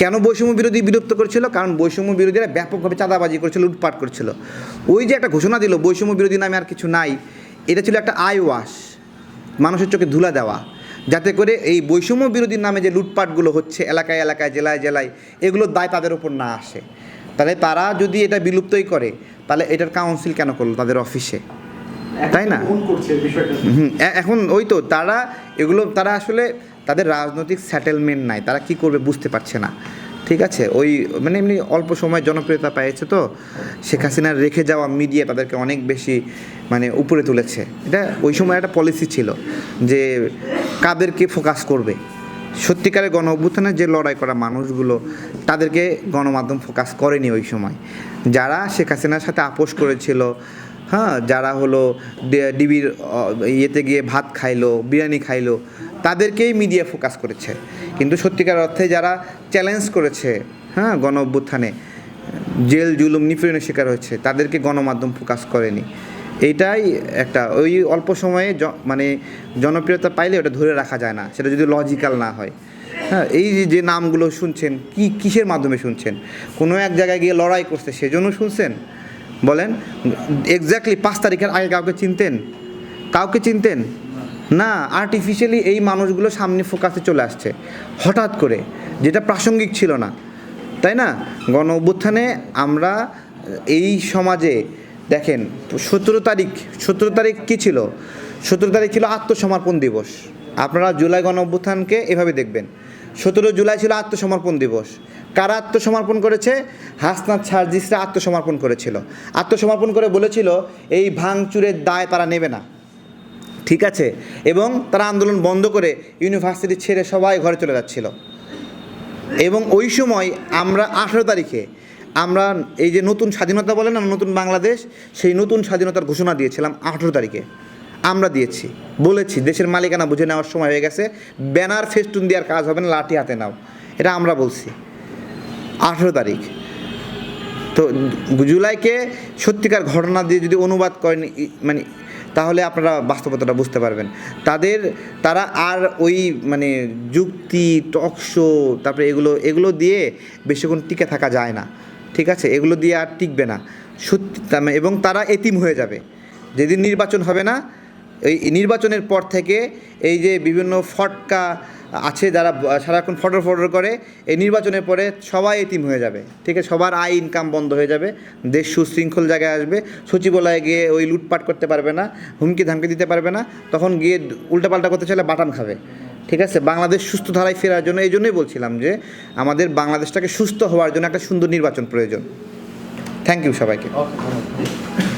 কেন বৈষম্য বিরোধী বিলুপ্ত করেছিল? কারণ বৈষম্য বিরোধীরা ব্যাপকভাবে চাঁদাবাজি করেছিল লুটপাট করেছিল। ওই যে একটা ঘোষণা দিল বৈষম্য বিরোধী নামে আর কিছু নাই এটা ছিল একটা আই ওয়াশ মানুষের চোখে ধুলা দেওয়া। যাতে করে এই বৈষম্য বিরোধীর নামে যে লুটপাটগুলো হচ্ছে এলাকায় এলাকায় জেলায় জেলায় এগুলোর দায় তাদের উপর না আসে। তাহলে তারা যদি এটা বিলুপ্তই করে তাহলে এটার কাউন্সিল কেন করল তাদের অফিসে তাই না? এখন ওই তো তারা এগুলো তারা আসলে তাদের রাজনৈতিক সেটেলমেন্ট নাই, তারা কি করবে বুঝতে পারছে না। ঠিক আছে? ওই মানে এমনি অল্প সময় জনপ্রিয়তা পেয়েছে তো, শেখ হাসিনার রেখে যাওয়া মিডিয়া তাদেরকে অনেক বেশি মানে উপরে তুলেছে। এটা ওই সময় একটা পলিসি ছিল যে কাদেরকে ফোকাস করবে। সত্যিকারের গণ অভ্যুত্থানের যে লড়াই করা মানুষগুলো, তাদেরকে গণমাধ্যম ফোকাস করেনি ওই সময়। যারা শেখ হাসিনার সাথে আপোষ করেছিল হ্যাঁ? যারা হলো ডিবির ইয়েতে গিয়ে ভাত খাইলো, বিরিয়ানি খাইলো তাদেরকেই মিডিয়া ফোকাস করেছে। কিন্তু সত্যিকার অর্থে যারা চ্যালেঞ্জ করেছে হ্যাঁ গণ অভ্যুত্থানে জেল, জুলুম, নিপীড়নের শিকার হয়েছে, তাদেরকে গণমাধ্যম ফোকাস করেনি। এইটাই একটা, ওই অল্প সময়ে মানে জনপ্রিয়তা পাইলে ওটা ধরে রাখা যায় না, সেটা যদি লজিক্যাল না হয়। হ্যাঁ এই যে- নামগুলো শুনছেন, কি, কিসের মাধ্যমে শুনছেন? কোনো এক জায়গায় গিয়ে লড়াই করছে সেজন্য শুনছেন? বলেন এক্স্যাক্টলি পাঁচ তারিখের আগে কাউকে চিনতেন? কাউকে চিনতেন? না আর্টিফিশিয়ালি এই মানুষগুলো সামনে ফোকাসে চলে আসছে। হঠাৎ করে, যেটা প্রাসঙ্গিক ছিল না। তাই না? গণ অভ্যুত্থানে আমরা এই সমাজে, দেখেন, সতেরো তারিখ সতেরো তারিখ কী ছিল? সতেরো তারিখ ছিল আত্মসমর্পণ দিবস। আপনারা জুলাই গণ অভ্যুত্থানকে এভাবে দেখবেন। সতেরো জুলাই ছিল আত্মসমর্পণ দিবস। কারা আত্মসমর্পণ করেছে? হাসনাত সার্জিসরা আত্মসমর্পণ করেছিল। আত্মসমর্পণ করে বলেছিল, এই ভাঙচুরের দায় তারা নেবে না। ঠিক আছে? এবং তারা আন্দোলন বন্ধ করে ইউনিভার্সিটি ছেড়ে সবাই ঘরে চলে যাচ্ছিল। এবং ওই সময় আমরা আঠেরো তারিখে আমরা এই যে নতুন স্বাধীনতা বলে না, নতুন বাংলাদেশ, সেই নতুন স্বাধীনতার ঘোষণা দিয়েছিলাম আঠেরো তারিখে। আমরা দিয়েছি, বলেছি, দেশের মালিকানা বুঝে নেওয়ার সময় হয়ে গেছে, ব্যানার ফেস্টুন দেওয়ার কাজ হবে না, লাঠি হাতে নাও। এটা আমরা বলছি। আঠেরো তারিখ। তো জুলাইকে সত্যিকার ঘটনা দিয়ে যদি অনুবাদ করেন মানে তাহলে আপনারা বাস্তবতাটা বুঝতে পারবেন। তাদের, তারা আর ওই মানে যুক্তি টকশো তারপরে এগুলো এগুলো দিয়ে বেশিক্ষণ টিকে থাকা যায় না। ঠিক আছে? এগুলো দিয়ে আর টিকবে না। সত্যি এবং তারা এতিম হয়ে যাবে। যেদিন নির্বাচন হবে না এই নির্বাচনের পর থেকে এই যে বিভিন্ন ফটকা আছে যারা, সারাক্ষণ ফটর ফটর করে, এই নির্বাচনের পরে সবাই এতিম হয়ে যাবে। ঠিক আছে? সবার আয় ইনকাম বন্ধ হয়ে যাবে। দেশ সুশৃঙ্খল জায়গায় আসবে। সচিবালয়ে গিয়ে ওই লুটপাট করতে পারবে না, হুমকি ধামকি দিতে পারবে না, তখন গিয়ে উল্টাপাল্টা করতে চাইলে বাটাম খাবে। ঠিক আছে? বাংলাদেশ সুস্থ ধারায় ফেরার জন্য এই জন্যই বলছিলাম যে, আমাদের বাংলাদেশটাকে সুস্থ হওয়ার জন্য একটা সুন্দর নির্বাচন প্রয়োজন। থ্যাংক ইউ সবাইকে।